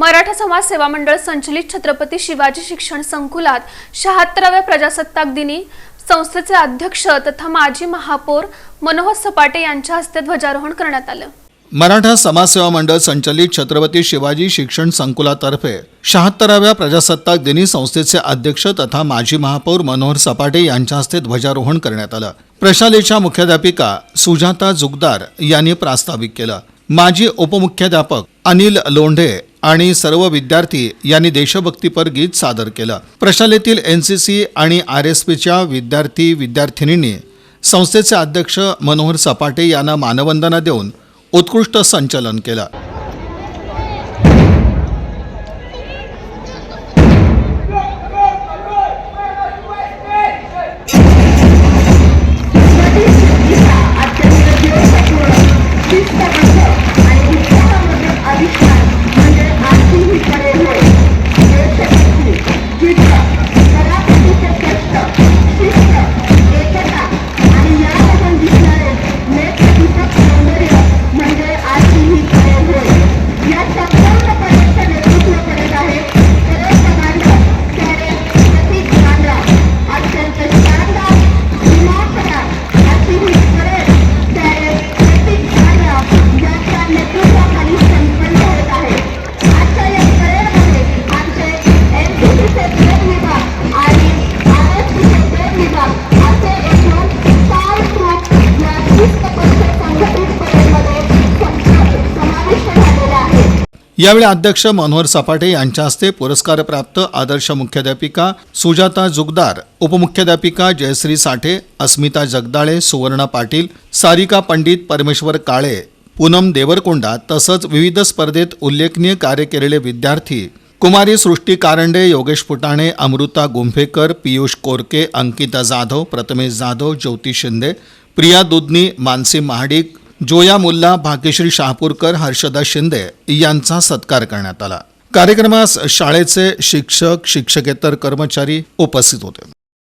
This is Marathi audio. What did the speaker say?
मराठा समाज सेवा मंडळ संचलित छत्रपती शिवाजी शिक्षण संकुलात शहात्तराव्या प्रजासत्ताक दिनी संस्थेचे अध्यक्ष तथा माजी महापौर मनोहर सपाटे यांच्या हस्ते ध्वजारोहण करण्यात आलं. मराठा समाजसेवा मंडळ संचलित छत्रपती शिवाजी शिक्षण संकुलातर्फे शहात्तराव्या प्रजासत्ताक दिनी संस्थेचे अध्यक्ष तथा माजी महापौर मनोहर सपाटे यांच्या हस्ते ध्वजारोहण करण्यात आलं. प्रशालेच्या मुख्याध्यापिका सुजाता जुगदार यांनी प्रास्ताविक केलं. माजी उपमुख्याध्यापक अनिल लोंढे आणि सर्व विद्यार्थी यांनी देशभक्तीपर गीत सादर केलं. प्रशालेतील एन सी सी आणि आर एस पीच्या विद्यार्थी विद्यार्थिनींनी संस्थेचे अध्यक्ष मनोहर सपाटे यांना मानवंदना देऊन उत्कृष्ट संचलन केलं. यावेळी अध्यक्ष मनोहर सपाटे यांच्या हस्ते पुरस्कारप्राप्त आदर्श मुख्याध्यापिका सुजाता जुगदार उपमुख्याध्यापिका जयश्री साठे अस्मिता जगदाळे सुवर्णा पाटील सारिका पंडित परमेश्वर काळे पूनम देवरकोंडा तसंच विविध स्पर्धेत उल्लेखनीय कार्य केलेले विद्यार्थी कुमारी सृष्टी कारंडे योगेश फुटाणे अमृता गुंफेकर पियुष कोरके अंकिता जाधव प्रथमेश जाधव ज्योती शिंदे प्रिया दुधनी मानसी महाडिक जोया मुल्ला भाग्यश्री शहापूरकर हर्षदा शिंदे यांचा सत्कार करण्यात आला. कार्यक्रमास शाळेचे शिक्षक शिक्षकेतर कर्मचारी उपस्थित होते.